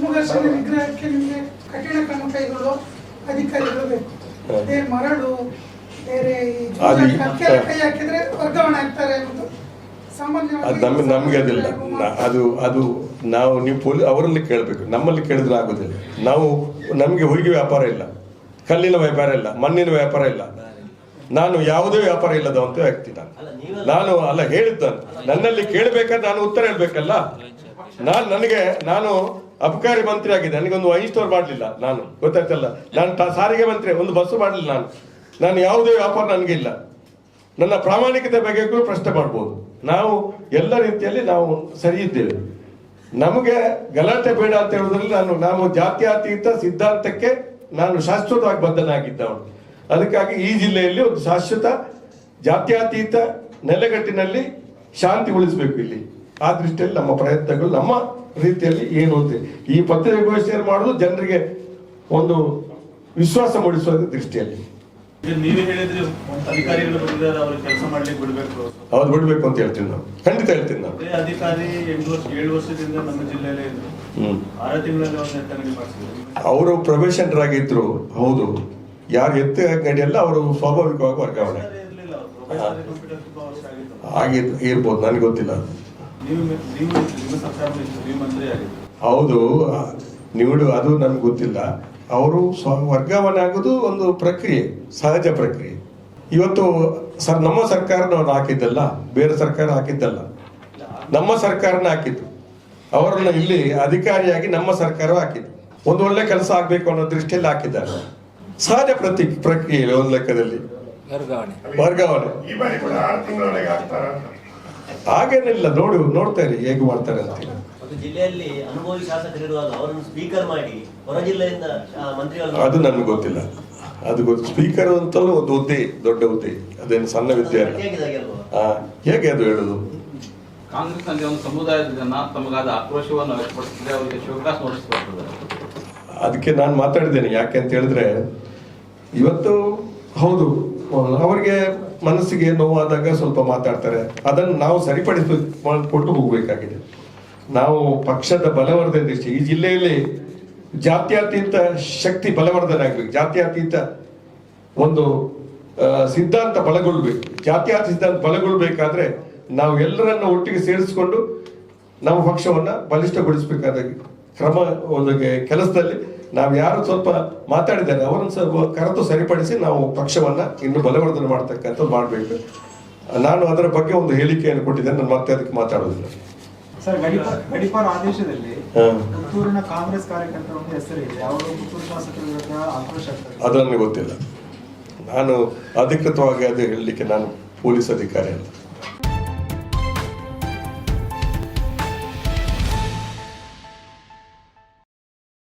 ಹೋಮಘರ್ಷಣೆ ನಿಗ್ರಹಕ್ಕೆ ನಿಮಗೆ ಕಠಿಣ ಕ್ರಮ ಕೈಗೊಳ್ಳುವ ಅಧಿಕಾರಿಗಳು ಬೇಕು. ಅದೇ ಮರಳು ಬೇರೆ ಕೈ ಹಾಕಿದ್ರೆ ವರ್ಗಾವಣೆ ಆಗ್ತಾರೆ ಅನ್ನೋದು ಅದು ನಮಗೆ ನಮಗೆ ಅದಿಲ್ಲ. ಅದು ಅದು ನಾವು ನೀವು ಪೊಲೀಸ್ ಅವರಲ್ಲಿ ಕೇಳಬೇಕು. ನಮ್ಮಲ್ಲಿ ಕೇಳಿದ್ರೆ ಆಗೋದಿಲ್ಲ. ನಾವು ನಮಗೆ ಹುಡುಗಿ ವ್ಯಾಪಾರ ಇಲ್ಲ. ಕಲ್ಲಿನ ವ್ಯಾಪಾರ ಇಲ್ಲ. ಮಣ್ಣಿನ ವ್ಯಾಪಾರ ಇಲ್ಲ. ನಾನು ಯಾವುದೇ ವ್ಯಾಪಾರ ಇಲ್ಲದವಂತ ವ್ಯಕ್ತಿ ನಾನು. ನಾನು ಅಲ್ಲ ಹೇಳಿದ್ದಾನೆ ನನ್ನಲ್ಲಿ ಕೇಳಬೇಕಾದ್ರೆ ನಾನು ಉತ್ತರ ಹೇಳ್ಬೇಕಲ್ಲ? ನಾನು ನನಗೆ ನಾನು ಅಬಕಾರಿ ಮಂತ್ರಿ ಆಗಿದೆ ನನಗೊಂದು ವೈನ್ ಸ್ಟೋರ್ ಮಾಡಲಿಲ್ಲ ನಾನು. ಗೊತ್ತಾಗ್ತಲ್ಲ ನಾನು ಸಾರಿಗೆ ಮಂತ್ರಿ, ಒಂದು ಬಸ್ಸು ಮಾಡಲಿಲ್ಲ ನಾನು. ನಾನು ಯಾವುದೇ ವ್ಯಾಪಾರ ನನಗೆ ಇಲ್ಲ. ನನ್ನ ಪ್ರಾಮಾಣಿಕತೆ ಬಗ್ಗೆ ಕೂಡ ಪ್ರಶ್ನೆ ಮಾಡ್ಬೋದು. ನಾವು ಎಲ್ಲ ರೀತಿಯಲ್ಲಿ ನಾವು ಸರಿ ಇದ್ದೇವೆ. ನಮಗೆ ಗಲಾಟೆ ಬೇಡ ಅಂತ ಹೇಳೋದ್ರಲ್ಲಿ ನಾನು, ನಾವು ಜಾತ್ಯತೀತ ಸಿದ್ಧಾಂತಕ್ಕೆ ನಾನು ಶಾಶ್ವತವಾಗಿ ಬದ್ಧನಾಗಿದ್ದವನು ಅದಕ್ಕಾಗಿ ಈ ಜಿಲ್ಲೆಯಲ್ಲಿ ಒಂದು ಶಾಶ್ವತ, ಜಾತ್ಯಾತೀತ ನೆಲೆಗಟ್ಟಿನಲ್ಲಿ ಶಾಂತಿ ಉಳಿಸಬೇಕು ಇಲ್ಲಿ. ಆ ದೃಷ್ಟಿಯಲ್ಲಿ ನಮ್ಮ ಪ್ರಯತ್ನಗಳು ನಮ್ಮ ರೀತಿಯಲ್ಲಿ ಏನು ಅಂತ ಈ ಪತ್ರಿಕಾಗೋಷ್ಠಿಯನ್ನು ಮಾಡೋದು? ಜನರಿಗೆ ಒಂದು ವಿಶ್ವಾಸ ಮೂಡಿಸುವ ದೃಷ್ಟಿಯಲ್ಲಿ. ಈಗ ನೀವೇ ಹೇಳಿದ್ರಿ ಅಧಿಕಾರಿಗಳು ಬಂದಿದ್ದಾರೆ ಅವ್ರಿಗೆ ಕೆಲಸ ಮಾಡ್ಲಿಕ್ಕೆ ಬಿಡ್ಬೇಕು. ಅವ್ರು ಬಿಡ್ಬೇಕು ಅಂತ ಹೇಳ್ತೀನಿ ನಾವು ಖಂಡಿತ ಹೇಳ್ತೀನಿ ನಾವು ಅಧಿಕಾರಿ ಏಳು ವರ್ಷದಿಂದ ನಮ್ಮ ಜಿಲ್ಲೆಯಲ್ಲೇ ಅವರು ಪ್ರೊಬೇಷನರಾಗಿದ್ರು ಹೌದು. ಯಾರು ಎತ್ತು ಗಡಿಯಲ್ಲ ಅವರು ಸ್ವಾಭಾವಿಕವಾಗಿ ವರ್ಗಾವಣೆ. ಆಗಿರ್ಬೋದು ನನಗೆ ಗೊತ್ತಿಲ್ಲ ನೀವು ನೀವು ನಿಮ್ಮ ಸರ್ಕಾರ ನೀವು ಮಂತ್ರಿ ಆಗಿದ್ರು ಹೌದು. ನೀವು ಅದು ನಮ್ಗೆ ಗೊತ್ತಿಲ್ಲ. ಅವರು ಸ್ವ ವರ್ಗಾವಣೆ ಆಗೋದು ಒಂದು ಪ್ರಕ್ರಿಯೆ ಸಹಜ ಪ್ರಕ್ರಿಯೆ. ಇವತ್ತು ಸರ್ ನಮ್ಮ ಸರ್ಕಾರ ಅವ್ರು ಹಾಕಿದ್ದಲ್ಲ ಬೇರೆ ಸರ್ಕಾರ ಹಾಕಿದ್ದಲ್ಲ. ನಮ್ಮ ಸರ್ಕಾರನ ಹಾಕಿದ್ದು. ಅವರನ್ನ ಇಲ್ಲಿ ಅಧಿಕಾರಿಯಾಗಿ ನಮ್ಮ ಸರ್ಕಾರ ಹಾಕಿದ್ದು. ಒಂದು ಒಳ್ಳೆ ಕೆಲಸ ಆಗ್ಬೇಕು ಅನ್ನೋ ದೃಷ್ಟಿಯಲ್ಲಿ ಹಾಕಿದ್ದಾರೆ. ಸಹಜ ಪ್ರತಿ ಪ್ರಕ್ರಿಯೆ ಒಂದು ಲೆಕ್ಕದಲ್ಲಿ. ವರ್ಗಾವಣೆ. ವರ್ಗಾವಣೆ. ಹಾಗೇನಿಲ್ಲ ನೋಡು ನೋಡ್ತಾ ಇರಿ ಹೇಗೆ ಮಾಡ್ತಾರೆ ಅಂತ. ಜಿಲ್ಲೆಯಲ್ಲಿ ಅನುಭವಿ ಶಾಸಕರಿರುವಾಗ ಅವರನ್ನು ಸ್ಪೀಕರ್ ಮಾಡಿ ಹೊರ ಜಿಲ್ಲೆಯಿಂದ ಆ, ಅದು ನನಗೆ ಗೊತ್ತಿಲ್ಲ. ಅದು ಗೊತ್ತು ಸ್ಪೀಕರ್ ಅಂತಲೂ ಒಂದು ಹುದ್ದೆ ದೊಡ್ಡ ಹುದ್ದೆ ಅದೇನು ಸಣ್ಣ ವಿದ್ಯೆ ಅಲ್ಲ. ಗಟ್ಟಿಯಾಗಿದ್ದಾಗೆ ಅಲ್ವಾ? ಆ, ಹೇಗೆ ಅದು ಹೇಳುದು? ಕಾಂಗ್ರೆಸ್ನಲ್ಲಿ ಒಂದು ಸಮುದಾಯದ ಜನ ತಮಗಾದ ಆಕ್ರೋಶವನ್ನು ವ್ಯಕ್ತಪಡಿಸಿದ್ರೆ ಅವರಿಗೆ ಶಿವಕಾಸ್ ನೋಟಿಸ್ ಬರ್ತದೆ. ಅದಕ್ಕೆ ನಾನು ಮಾತಾಡಿದ್ದೇನೆ ಯಾಕೆ ಅಂತ ಹೇಳಿದ್ರೆ ಇವತ್ತು ಹೌದು ಅವರಿಗೆ ಮನಸ್ಸಿಗೆ ನೋವಾದಾಗ ಸ್ವಲ್ಪ ಮಾತಾಡ್ತಾರೆ. ಅದನ್ನು ನಾವು ಸರಿಪಡಿಸಿಕೊಂಡು ಹೋಗಬೇಕಾಗಿದೆ. ನಾವು ಪಕ್ಷದ ಬಲವರ್ಧನೆ ದೃಷ್ಟಿ ಈ ಜಿಲ್ಲೆಯಲ್ಲಿ ಜಾತ್ಯತೀತ ಶಕ್ತಿ ಬಲವರ್ಧನೆ ಆಗ್ಬೇಕು ಜಾತ್ಯತೀತ ಒಂದು ಸಿದ್ಧಾಂತ ಬಲಗೊಳ್ಬೇಕು. ಜಾತ್ಯಾತ ಸಿದ್ಧಾಂತ ಬಲಗೊಳ್ಬೇಕಾದ್ರೆ ನಾವು ಎಲ್ಲರನ್ನ ಒಟ್ಟಿಗೆ ಸೇರಿಸಿಕೊಂಡು ನಮ್ಮ ಪಕ್ಷವನ್ನ ಬಲಿಷ್ಠಗೊಳಿಸಬೇಕಾದ ಕ್ರಮ ಒಂದು ಕೆಲಸದಲ್ಲಿ ನಾವು ಯಾರು ಸ್ವಲ್ಪ ಮಾತಾಡಿದ್ದಾರೆ ಅವರನ್ನು ಸ್ವಲ್ಪ ಕರೆದು ಸರಿಪಡಿಸಿ ನಾವು ಪಕ್ಷವನ್ನ ಇನ್ನು ಬಲವರ್ಧನೆ ಮಾಡ್ತಕ್ಕಂಥ ಮಾಡಬೇಕು. ನಾನು ಅದರ ಬಗ್ಗೆ ಒಂದು ಹೇಳಿಕೆಯನ್ನು ಕೊಟ್ಟಿದ್ದೇನೆ ನಾನು ಮತ್ತೆ ಅದಕ್ಕೆ ಮಾತಾಡೋದಿಲ್ಲ ಸರ್ ಗಡಿಪಾರ ಆದೇಶದಲ್ಲಿ. ಪುತ್ತೂರಿನ ಕಾಂಗ್ರೆಸ್ ಕಾರ್ಯಕರ್ತರ ಒಂದು ಹೆಸರಿದೆ ಅವರು ಪುತ್ತೂರು ಶಾಸಕರ ವಿರುದ್ಧ ಆಕ್ರೋಶ ಆಗ್ತಾರೆ ಅದು ನನಗೆ ಗೊತ್ತಿಲ್ಲ. ನಾನು ಅಧಿಕೃತವಾಗಿ ಅದು ಹೇಳಲಿಕ್ಕೆ ನಾನು ಪೊಲೀಸ್ ಅಧಿಕಾರಿ ಅಲ್ಲ